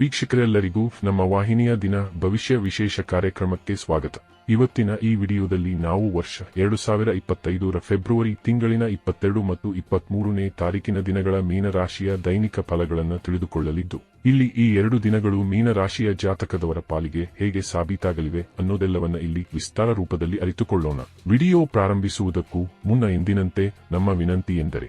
ವೀಕ್ಷಕರೆಲ್ಲರಿಗೂ ನಮ್ಮ ವಾಹಿನಿಯ ದಿನ ಭವಿಷ್ಯ ವಿಶೇಷ ಕಾರ್ಯಕ್ರಮಕ್ಕೆ ಸ್ವಾಗತ. ಇವತ್ತಿನ ಈ ವಿಡಿಯೋದಲ್ಲಿ ನಾವು ವರ್ಷ ಎರಡು ಸಾವಿರ ಇಪ್ಪತ್ತೈದರ ಫೆಬ್ರವರಿ ತಿಂಗಳಿನ ಇಪ್ಪತ್ತೆರಡು ಮತ್ತು ಇಪ್ಪತ್ಮೂರನೇ ತಾರೀಕಿನ ದಿನಗಳ ಮೀನರಾಶಿಯ ದೈನಿಕ ಫಲಗಳನ್ನು ತಿಳಿದುಕೊಳ್ಳಲಿದ್ದು, ಇಲ್ಲಿ ಈ ಎರಡು ದಿನಗಳು ಮೀನರಾಶಿಯ ಜಾತಕದವರ ಪಾಲಿಗೆ ಹೇಗೆ ಸಾಬೀತಾಗಲಿವೆ ಅನ್ನೋದೆಲ್ಲವನ್ನ ಇಲ್ಲಿ ವಿಸ್ತಾರ ರೂಪದಲ್ಲಿ ಅರಿತುಕೊಳ್ಳೋಣ. ವಿಡಿಯೋ ಪ್ರಾರಂಭಿಸುವುದಕ್ಕೂ ಮುನ್ನ ಎಂದಿನಂತೆ ನಮ್ಮ ವಿನಂತಿ ಎಂದರೆ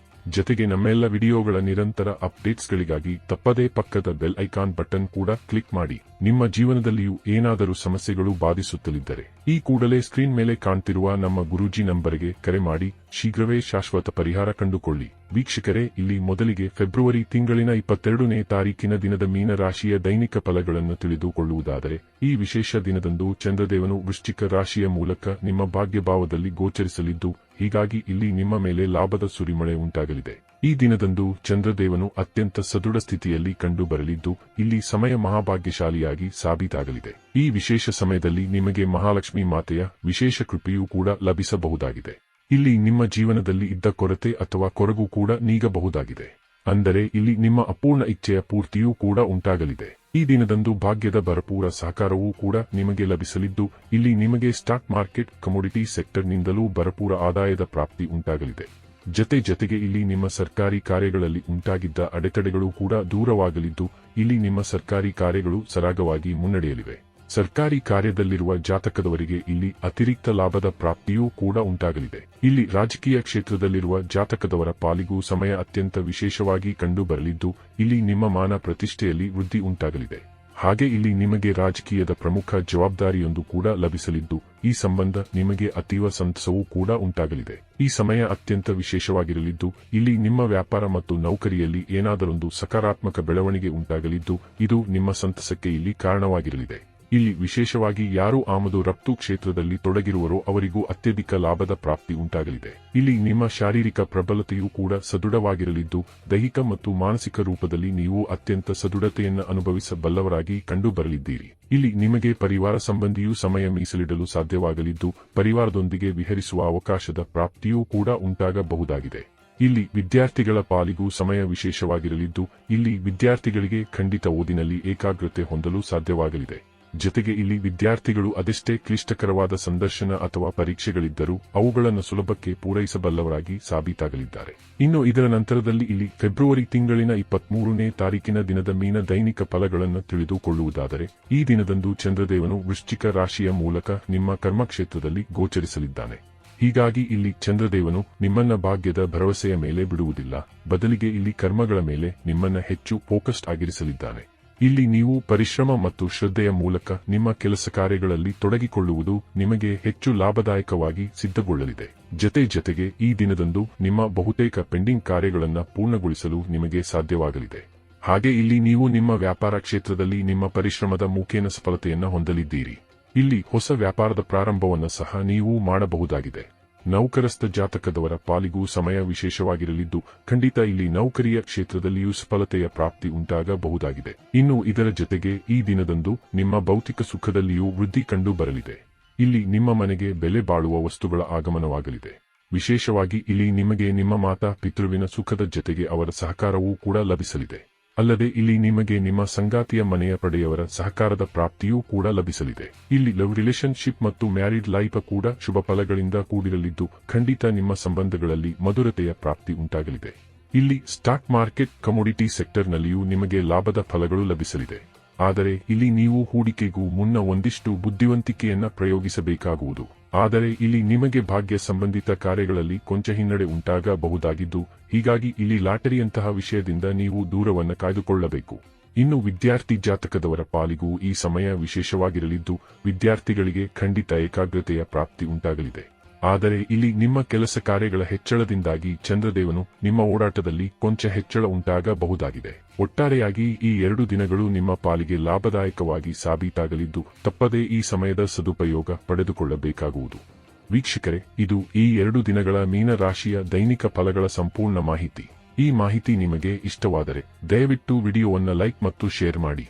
ಜೊತೆಗೆ ನಮ್ಮೆಲ್ಲ ವಿಡಿಯೋಗಳ ನಿರಂತರ ಅಪ್ಡೇಟ್ಸ್ಗಳಿಗಾಗಿ ತಪ್ಪದೇ ಪಕ್ಕದ ಬೆಲ್ ಐಕಾನ್ ಬಟನ್ ಕೂಡ ಕ್ಲಿಕ್ ಮಾಡಿ. ನಿಮ್ಮ ಜೀವನದಲ್ಲಿಯೂ ಏನಾದರೂ ಸಮಸ್ಯೆಗಳು ಬಾಧಿಸುತ್ತಲಿದ್ದರೆ, ಈ ಕೂಡಲೇ ಸ್ಕ್ರೀನ್ ಮೇಲೆ ಕಾಣ್ತಿರುವ ನಮ್ಮ ಗುರೂಜಿ ನಂಬರ್ಗೆ ಕರೆ ಮಾಡಿ, ಶೀಘ್ರವೇ ಶಾಶ್ವತ ಪರಿಹಾರ ಕಂಡುಕೊಳ್ಳಿ. ವೀಕ್ಷಕರೇ, ಇಲ್ಲಿ ಮೊದಲಿಗೆ ಫೆಬ್ರವರಿ ತಿಂಗಳಿನ ಇಪ್ಪತ್ತೆರಡನೇ ತಾರೀಕಿನ ದಿನದ ಮೀನರಾಶಿಯ ದೈನಿಕ ಫಲಗಳನ್ನು ತಿಳಿದುಕೊಳ್ಳುವುದಾದರೆ, ಈ ವಿಶೇಷ ದಿನದಂದು ಚಂದ್ರದೇವನು ವೃಶ್ಚಿಕ ರಾಶಿಯ ಮೂಲಕ ನಿಮ್ಮ ಭಾಗ್ಯಭಾವದಲ್ಲಿ ಗೋಚರಿಸಲಿದ್ದು ಹೀಗಾಗಿ ಇಲ್ಲಿ ನಿಮ್ಮ ಮೇಲೆ ಲಾಭದ ಸುರಿಮಳೆ ಉಂಟಾಗಲಿದೆ. ಈ ದಿನದಂದು ಚಂದ್ರದೇವನು ಅತ್ಯಂತ ಸದೃಢ ಸ್ಥಿತಿಯಲ್ಲಿ ಕಂಡು ಬರಲಿದ್ದು ಇಲ್ಲಿ ಸಮಯ ಮಹಾಭಾಗ್ಯಶಾಲಿಯಾಗಿ ಸಾಬೀತಾಗಲಿದೆ. ಈ ವಿಶೇಷ ಸಮಯದಲ್ಲಿ ನಿಮಗೆ ಮಹಾಲಕ್ಷ್ಮಿ ಮಾತೆಯ ವಿಶೇಷ ಕೃಪೆಯೂ ಕೂಡ ಲಭಿಸಬಹುದಾಗಿದೆ. ಇಲ್ಲಿ ನಿಮ್ಮ ಜೀವನದಲ್ಲಿ ಇದ್ದ ಕೊರತೆ ಅಥವಾ ಕೊರಗು ಕೂಡ ನೀಗಬಹುದಾಗಿದೆ. ಅಂದರೆ ಇಲ್ಲಿ ನಿಮ್ಮ ಅಪೂರ್ಣ ಇಚ್ಛೆಯ ಪೂರ್ತಿಯೂ ಕೂಡ ಉಂಟಾಗಲಿದೆ. ಈ ದಿನದಂದು ಭಾಗ್ಯದ ಭರಪೂರ ಸಹಕಾರವೂ ಕೂಡ ನಿಮಗೆ ಲಭಿಸಲಿದ್ದು, ಇಲ್ಲಿ ನಿಮಗೆ ಸ್ಟಾಕ್ ಮಾರ್ಕೆಟ್, ಕಮೋಡಿಟಿ ಸೆಕ್ಟರ್ನಿಂದಲೂ ಭರಪೂರ ಆದಾಯದ ಪ್ರಾಪ್ತಿ ಉಂಟಾಗಲಿದೆ. ಜತೆ ಜತೆಗೆ ಇಲ್ಲಿ ನಿಮ್ಮ ಸರ್ಕಾರಿ ಕಾರ್ಯಗಳಲ್ಲಿ ಉಂಟಾಗಿದ್ದ ಅಡೆತಡೆಗಳು ಕೂಡ ದೂರವಾಗಲಿದ್ದು, ಇಲ್ಲಿ ನಿಮ್ಮ ಸರ್ಕಾರಿ ಕಾರ್ಯಗಳು ಸರಾಗವಾಗಿ ಮುನ್ನಡೆಯಲಿವೆ. ಸರ್ಕಾರಿ ಕಾರ್ಯದಲ್ಲಿರುವ ಜಾತಕದವರಿಗೆ ಇಲ್ಲಿ ಅತಿರಿಕ್ತ ಲಾಭದ ಪ್ರಾಪ್ತಿಯೂ ಕೂಡ ಉಂಟಾಗಲಿದೆ. ಇಲ್ಲಿ ರಾಜಕೀಯ ಕ್ಷೇತ್ರದಲ್ಲಿರುವ ಜಾತಕದವರ ಪಾಲಿಗೂ ಸಮಯ ಅತ್ಯಂತ ವಿಶೇಷವಾಗಿ ಕಂಡುಬರಲಿದ್ದು, ಇಲ್ಲಿ ನಿಮ್ಮ ಮಾನ ಪ್ರತಿಷ್ಠೆಯಲ್ಲಿ ವೃದ್ಧಿ ಉಂಟಾಗಲಿದೆ. ಹಾಗೆ ಇಲ್ಲಿ ನಿಮಗೆ ರಾಜಕೀಯದ ಪ್ರಮುಖ ಜವಾಬ್ದಾರಿಯೊಂದು ಕೂಡ ಲಭಿಸಲಿದ್ದು, ಈ ಸಂಬಂಧ ನಿಮಗೆ ಅತೀವ ಸಂತಸವೂ ಕೂಡ ಉಂಟಾಗಲಿದೆ. ಈ ಸಮಯ ಅತ್ಯಂತ ವಿಶೇಷವಾಗಿರಲಿದ್ದು, ಇಲ್ಲಿ ನಿಮ್ಮ ವ್ಯಾಪಾರ ಮತ್ತು ನೌಕರಿಯಲ್ಲಿ ಏನಾದರೊಂದು ಸಕಾರಾತ್ಮಕ ಬೆಳವಣಿಗೆ ಉಂಟಾಗಲಿದ್ದು, ಇದು ನಿಮ್ಮ ಸಂತಸಕ್ಕೆ ಇಲ್ಲಿ ಕಾರಣವಾಗಿರಲಿದೆ. ಇಲ್ಲಿ ವಿಶೇಷವಾಗಿ ಯಾರು ಆಮದು ರಫ್ತು ಕ್ಷೇತ್ರದಲ್ಲಿ ತೊಡಗಿರುವರೋ ಅವರಿಗೂ ಅತ್ಯಧಿಕ ಲಾಭದ ಪ್ರಾಪ್ತಿ ಉಂಟಾಗಲಿದೆ. ಇಲ್ಲಿ ನಿಮ್ಮ ಶಾರೀರಿಕ ಪ್ರಬಲತೆಯೂ ಕೂಡ ಸದೃಢವಾಗಿರಲಿದ್ದು, ದೈಹಿಕ ಮತ್ತು ಮಾನಸಿಕ ರೂಪದಲ್ಲಿ ನೀವು ಅತ್ಯಂತ ಸದೃಢತೆಯನ್ನು ಅನುಭವಿಸಬಲ್ಲವರಾಗಿ ಕಂಡುಬರಲಿದ್ದೀರಿ. ಇಲ್ಲಿ ನಿಮಗೆ ಪರಿವಾರ ಸಂಬಂಧಿಯೂ ಸಮಯ ಮೀಸಲಿಡಲು ಸಾಧ್ಯವಾಗಲಿದ್ದು, ಪರಿವಾರದೊಂದಿಗೆ ವಿಹರಿಸುವ ಅವಕಾಶದ ಪ್ರಾಪ್ತಿಯೂ ಕೂಡ ಉಂಟಾಗಬಹುದಾಗಿದೆ. ಇಲ್ಲಿ ವಿದ್ಯಾರ್ಥಿಗಳ ಪಾಲಿಗೂ ಸಮಯ ವಿಶೇಷವಾಗಿರಲಿದ್ದು, ಇಲ್ಲಿ ವಿದ್ಯಾರ್ಥಿಗಳಿಗೆ ಖಂಡಿತ ಓದಿನಲ್ಲಿ ಏಕಾಗ್ರತೆ ಹೊಂದಲು ಸಾಧ್ಯವಾಗಲಿದೆ. ಜೊತೆಗೆ ಇಲ್ಲಿ ವಿದ್ಯಾರ್ಥಿಗಳು ಅದೆಷ್ಟೇ ಕ್ಲಿಷ್ಟಕರವಾದ ಸಂದರ್ಶನ ಅಥವಾ ಪರೀಕ್ಷೆಗಳಿದ್ದರೂ ಅವುಗಳನ್ನು ಸುಲಭಕ್ಕೆ ಪೂರೈಸಬಲ್ಲವರಾಗಿ ಸಾಬೀತಾಗಲಿದ್ದಾರೆ. ಇನ್ನು ಇದರ ನಂತರದಲ್ಲಿ ಇಲ್ಲಿ ಫೆಬ್ರವರಿ ತಿಂಗಳಿನ ಇಪ್ಪತ್ಮೂರನೇ ತಾರೀಕಿನ ದಿನದ ಮೀನ ದೈನಿಕ ಫಲಗಳನ್ನು ತಿಳಿದುಕೊಳ್ಳುವುದಾದರೆ, ಈ ದಿನದಂದು ಚಂದ್ರದೇವನು ವೃಶ್ಚಿಕ ರಾಶಿಯ ಮೂಲಕ ನಿಮ್ಮ ಕರ್ಮಕ್ಷೇತ್ರದಲ್ಲಿ ಗೋಚರಿಸಲಿದ್ದಾನೆ. ಹೀಗಾಗಿ ಇಲ್ಲಿ ಚಂದ್ರದೇವನು ನಿಮ್ಮನ್ನ ಭಾಗ್ಯದ ಭರವಸೆಯ ಮೇಲೆ ಬಿಡುವುದಿಲ್ಲ, ಬದಲಿಗೆ ಇಲ್ಲಿ ಕರ್ಮಗಳ ಮೇಲೆ ನಿಮ್ಮನ್ನ ಹೆಚ್ಚು ಫೋಕಸ್ಡ್ ಆಗಿರಿಸಲಿದ್ದಾನೆ. ಇಲ್ಲಿ ನೀವು ಪರಿಶ್ರಮ ಮತ್ತು ಶ್ರದ್ಧೆಯ ಮೂಲಕ ನಿಮ್ಮ ಕೆಲಸ ಕಾರ್ಯಗಳಲ್ಲಿ ತೊಡಗಿಕೊಳ್ಳುವುದು ನಿಮಗೆ ಹೆಚ್ಚು ಲಾಭದಾಯಕವಾಗಿ ಸಿದ್ಧಗೊಳ್ಳಲಿದೆ. ಜತೆ ಜತೆಗೆ ಈ ದಿನದಂದು ನಿಮ್ಮ ಬಹುತೇಕ ಪೆಂಡಿಂಗ್ ಕಾರ್ಯಗಳನ್ನು ಪೂರ್ಣಗೊಳಿಸಲು ನಿಮಗೆ ಸಾಧ್ಯವಾಗಲಿದೆ. ಹಾಗೆ ಇಲ್ಲಿ ನೀವು ನಿಮ್ಮ ವ್ಯಾಪಾರ ಕ್ಷೇತ್ರದಲ್ಲಿ ನಿಮ್ಮ ಪರಿಶ್ರಮದ ಮುಖೇನ ಸಫಲತೆಯನ್ನು ಹೊಂದಲಿದ್ದೀರಿ. ಇಲ್ಲಿ ಹೊಸ ವ್ಯಾಪಾರದ ಪ್ರಾರಂಭವನ್ನು ಸಹ ನೀವು ಮಾಡಬಹುದಾಗಿದೆ. ನೌಕರಸ್ಥ ಜಾತಕದವರ ಪಾಲಿಗೂ ಸಮಯ ವಿಶೇಷವಾಗಿರಲಿದ್ದು, ಖಂಡಿತ ಇಲ್ಲಿ ನೌಕರಿಯ ಕ್ಷೇತ್ರದಲ್ಲಿಯೂ ಸಫಲತೆಯ ಪ್ರಾಪ್ತಿ ಉಂಟಾಗಬಹುದಾಗಿದೆ. ಇನ್ನು ಇದರ ಜೊತೆಗೆ ಈ ದಿನದಂದು ನಿಮ್ಮ ಭೌತಿಕ ಸುಖದಲ್ಲಿಯೂ ವೃದ್ಧಿ ಕಂಡು ಬರಲಿದೆ. ಇಲ್ಲಿ ನಿಮ್ಮ ಮನೆಗೆ ಬೆಲೆ ಬಾಳುವ ವಸ್ತುಗಳ ಆಗಮನವಾಗಲಿದೆ. ವಿಶೇಷವಾಗಿ ಇಲ್ಲಿ ನಿಮಗೆ ನಿಮ್ಮ ಮಾತಾ, ಪಿತೃವಿನ ಸುಖದ ಜೊತೆಗೆ ಅವರ ಸಹಕಾರವೂ ಕೂಡ ಲಭಿಸಲಿದೆ. ಅಲ್ಲದೆ ಇಲ್ಲಿ ನಿಮಗೆ ನಿಮ್ಮ ಸಂಗಾತಿಯ ಮನೆಯ ಪಡೆಯವರ ಸಹಕಾರದ ಪ್ರಾಪ್ತಿಯೂ ಕೂಡ ಲಭಿಸಲಿದೆ. ಇಲ್ಲಿ ಲವ್ ರಿಲೇಶನ್ಶಿಪ್ ಮತ್ತು ಮ್ಯಾರಿಡ್ ಲೈಫ್ ಕೂಡ ಶುಭ ಫಲಗಳಿಂದ ಕೂಡಿರಲಿದ್ದು, ಖಂಡಿತ ನಿಮ್ಮ ಸಂಬಂಧಗಳಲ್ಲಿ ಮಧುರತೆಯ ಪ್ರಾಪ್ತಿ ಉಂಟಾಗಲಿದೆ. ಇಲ್ಲಿ ಸ್ಟಾಕ್ ಮಾರ್ಕೆಟ್ ಕಮೋಡಿಟಿ ಸೆಕ್ಟರ್ನಲ್ಲಿಯೂ ನಿಮಗೆ ಲಾಭದ ಫಲಗಳು ಲಭಿಸಲಿದೆ. ಆದರೆ ಇಲ್ಲಿ ನೀವು ಹೂಡಿಕೆಗೂ ಮುನ್ನ ಒಂದಿಷ್ಟು ಬುದ್ಧಿವಂತಿಕೆಯನ್ನ ಪ್ರಯೋಗಿಸಬೇಕಾಗುವುದು. ಆದರೆ ಇಲ್ಲಿ ನಿಮಗೆ ಭಾಗ್ಯ ಸಂಬಂಧಿತ ಕಾರ್ಯಗಳಲ್ಲಿ ಕೊಂಚ ಹಿನ್ನಡೆ ಉಂಟಾಗಬಹುದಾಗಿದ್ದು, ಹೀಗಾಗಿ ಇಲ್ಲಿ ಲಾಟರಿಯಂತಹ ವಿಷಯದಿಂದ ನೀವು ದೂರವನ್ನು ಕಾಯ್ದುಕೊಳ್ಳಬೇಕು. ಇನ್ನು ವಿದ್ಯಾರ್ಥಿ ಜಾತಕದವರ ಪಾಲಿಗೂ ಈ ಸಮಯ ವಿಶೇಷವಾಗಿರಲಿದ್ದು, ವಿದ್ಯಾರ್ಥಿಗಳಿಗೆ ಖಂಡಿತ ಏಕಾಗ್ರತೆಯ ಪ್ರಾಪ್ತಿ ಉಂಟಾಗಲಿದೆ. ಆದರೆ ಇಲ್ಲಿ ನಿಮ್ಮ ಕೆಲಸ ಕಾರ್ಯಗಳ ಹೆಚ್ಚಳದಿಂದಾಗಿ ಚಂದ್ರದೇವನು ನಿಮ್ಮ ಓಡಾಟದಲ್ಲಿ ಕೊಂಚ ಹೆಚ್ಚಳ ಉಂಟಾಗಬಹುದಾಗಿದೆ. ಒಟ್ಟಾರೆಯಾಗಿ ಈ ಎರಡು ದಿನಗಳು ನಿಮ್ಮ ಪಾಲಿಗೆ ಲಾಭದಾಯಕವಾಗಿ ಸಾಬೀತಾಗಲಿದ್ದು ತಪ್ಪದೇ ಈ ಸಮಯದ ಸದುಪಯೋಗ ಪಡೆದುಕೊಳ್ಳಬೇಕಾಗುವುದು. ವೀಕ್ಷಕರೇ, ಇದು ಈ ಎರಡು ದಿನಗಳ ಮೀನರಾಶಿಯ ದೈನಿಕ ಫಲಗಳ ಸಂಪೂರ್ಣ ಮಾಹಿತಿ. ಈ ಮಾಹಿತಿ ನಿಮಗೆ ಇಷ್ಟವಾದರೆ ದಯವಿಟ್ಟು ವಿಡಿಯೋವನ್ನು ಲೈಕ್ ಮತ್ತು ಶೇರ್ ಮಾಡಿ.